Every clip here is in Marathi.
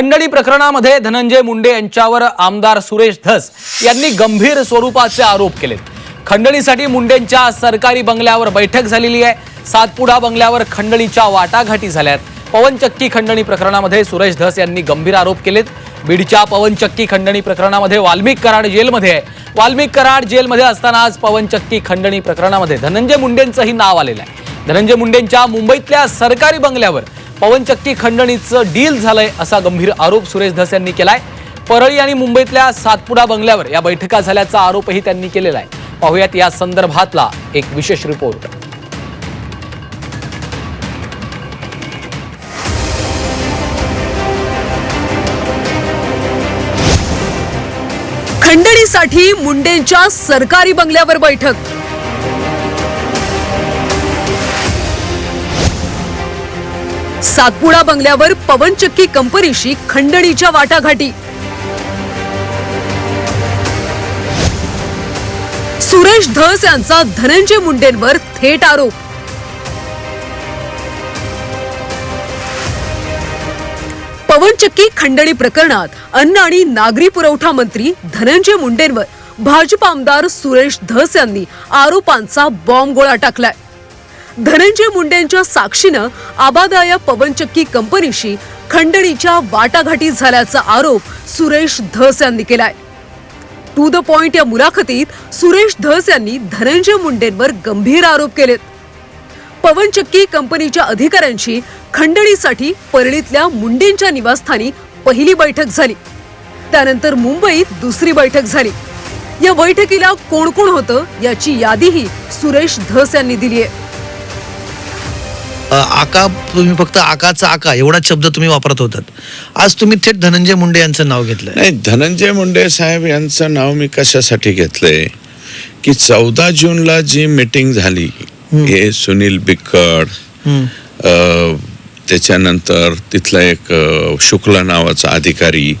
खंडणी प्रकरणामध्ये धनंजय मुंडे यांच्यावर आमदार सुरेश धस यांनी गंभीर स्वरूपाचे आरोप केलेत. खंडणीसाठी मुंडेंच्या सरकारी बंगल्यावर बैठक झालेली आहे. सातपुडा बंगल्यावर खंडणीच्या वाटाघाटी झाल्यात. पवनचक्की खंडणी प्रकरणामध्ये सुरेश धस यांनी गंभीर आरोप केलेत. बीडच्या पवनचक्की खंडणी प्रकरणामध्ये वाल्मिक कराड जेलमध्ये आहे. वाल्मिक कराड जेलमध्ये असताना आज पवनचक्की खंडणी प्रकरणामध्ये धनंजय मुंडेंचंही नाव आलेलं आहे. धनंजय मुंडेंच्या मुंबईतल्या सरकारी बंगल्यावर पवनचक्की खंडणीचं डील झालंय असा गंभीर आरोप सुरेश धस यांनी केलाय. परळी आणि मुंबईतल्या सातपुडा बंगल्यावर या बैठका झाल्याचा आरोपही त्यांनी केलेला आहे. पाहुयात या संदर्भातला एक विशेष रिपोर्ट. खंडणीसाठी मुंडेंच्या सरकारी बंगल्यावर बैठक. सातपुडा बंगल्यावर पवनचक्की कंपनीशी खंडणीच्या वाटाघाटी. सुरेश धस यांचा धनंजय मुंडेंवर थेट आरोप. पवनचक्की खंडणी प्रकरणात अन्न आणि नागरी पुरवठा मंत्री धनंजय मुंडेंवर भाजप आमदार सुरेश धस यांनी आरोपांचा बॉम्ब गोळा टाकलाय. धनंजय मुंडेंच्या साक्षीनं आबादा या पवनचक्की कंपनीशी खंडणीच्या वाटाघाटी झाल्याचा आरोप सुरेश धस यांनी केलाय. टू द पॉइंट या मुलाखतीत सुरेश धस यांनी धनंजय मुंडेंवर गंभीर आरोप केलेत. पवनचक्की कंपनीच्या अधिकाऱ्यांशी खंडणीसाठी परळीतल्या मुंडेंच्या निवासस्थानी पहिली बैठक झाली. त्यानंतर मुंबईत दुसरी बैठक झाली. या बैठकीला कोण कोण होतं याची यादीही सुरेश धस यांनी दिली आहे आका तुम्ही फक्त आकाचा आका एवढाच शब्द तुम्ही वापरत होतात. आज तुम्ही थेट धनंजय मुंडे यांचं नाव घेतलंय. नाही धनंजय मुंडे साहेब यांचं नाव मी कशासाठी घेतलंय? की चौदा जूनला जी मीटिंग झाली हे सुनील बिक्कड त्याच्यानंतर तिथला एक शुक्ला नावाचा अधिकारी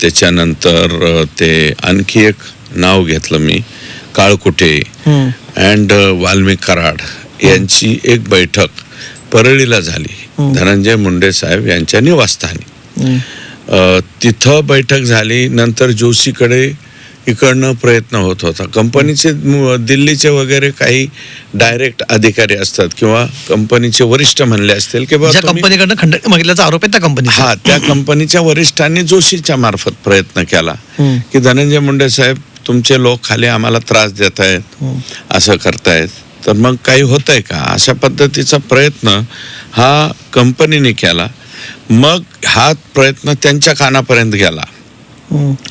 त्याच्यानंतर ते आणखी एक नाव घेतलं मी काळकुटे. अँड वाल्मिक कराड. यांची एक बैठक परळीला झाली. धनंजय मुंडे साहेब यांच्या निवासस्थानी. तिथं बैठक झाली नंतर जोशीकडे इकडनं प्रयत्न होत होता. कंपनीचे दिल्लीचे वगैरे काही डायरेक्ट अधिकारी असतात किंवा कंपनीचे वरिष्ठ म्हणले असतील की बा ज्या तुम्ही- कंपनीकडनं खंडणी मागितल्याचा आरोप आहे त्या कंपनी हा त्या कंपनीच्या वरिष्ठांनी जोशीच्या मार्फत प्रयत्न केला. की धनंजय मुंडे साहेब तुमचे लोक खाली आम्हाला त्रास देत आहेत असं करतायत. तर मग काही होत आहे का? अशा पद्धतीचा प्रयत्न हा कंपनीने केला. मग हा प्रयत्न त्यांच्या कानापर्यंत गेला.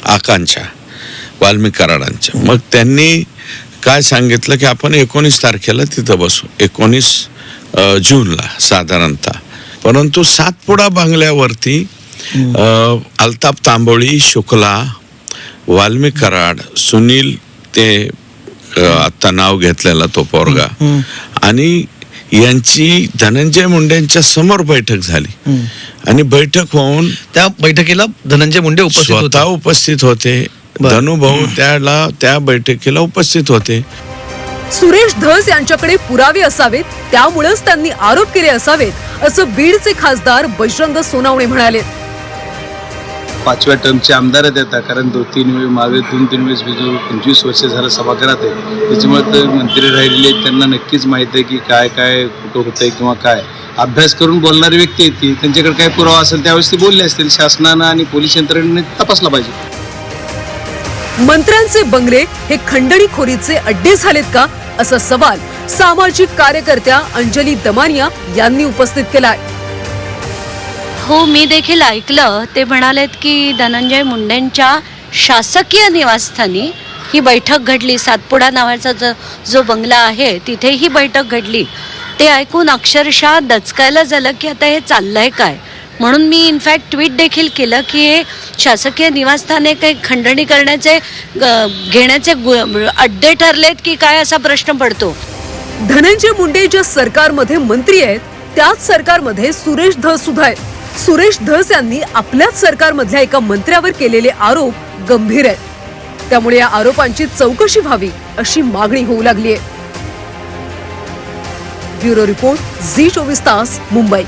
आकांच्या वाल्मिक कराडांच्या मग त्यांनी काय सांगितलं की आपण एकोणीस तारखेला तिथं बसू. एकोणीस जूनला साधारणतः. परंतु सातपुडा बंगल्यावरती अ, अल्ताफ तांबोळी शुक्ला वाल्मिक कराड सुनील ते आता नाव घेतलेला तो पोरगा. आणि यांची धनंजय मुंडेंच्या समोर बैठक झाली. आणि बैठक होऊन त्या बैठकीला धनंजय मुंडे उपस्थित स्वतः होते. उपस्थित होते. धनुभाऊ त्याला त्या बैठकीला उपस्थित होते. सुरेश धस यांच्याकडे पुरावे असावेत त्यामुळेच त्यांनी आरोप केले असावेत असं बीडचे खासदार बजरंग सोनावणे म्हणाले. पाचव्या टर्मचे आमदार आहेत आता कारण दोन तीन वेळ मागे दोन तीन वेळेस मी जो पंचवीस वर्ष झालं सभागृहात आहे. त्याच्यामुळे तर मंत्री राहिलेले आहेत त्यांना नक्कीच माहीत आहे की काय काय कुठं होतंय किंवा काय. अभ्यास करून बोलणारी व्यक्ती आहे ती. त्यांच्याकडे काय पुरावा असेल त्यावेळेस ते बोलले असतील. शासनानं आणि पोलीस यंत्रणेने तपासला पाहिजे. मंत्र्यांचे बंगले हे खंडणीखोरीचे अड्डे झालेत का? असा सवाल सामाजिक कार्यकर्त्या अंजली दमानिया यांनी उपस्थित केलाय. हो मी देखील ऐकलं. ते म्हणालेत की धनंजय मुंडेंच्या शासकीय निवासस्थानी ही बैठक घडली. सातपुडा नावाचा जो जो बंगला आहे तिथे ही बैठक घडली. ते ऐकून अक्षरशः दचकायला झालं की आता हे चाललंय काय? म्हणून मी इनफॅक्ट ट्विट देखील केलं की हे शासकीय निवासस्थाने काही खंडणी करण्याचे घेण्याचे गु- अड्डे ठरलेत की काय असा प्रश्न पडतो? धनंजय मुंडे ज्या सरकारमध्ये मंत्री आहेत त्याच सरकारमध्ये सुरेश धस सुद्धा आहेत. सुरेश धस यांनी आपल्याच सरकारमधल्या एका मंत्र्यावर केलेले आरोप गंभीर आहेत. त्यामुळे या आरोपांची चौकशी व्हावी अशी मागणी होऊ लागली आहे ब्युरो रिपोर्ट झी चोवीस तास मुंबई.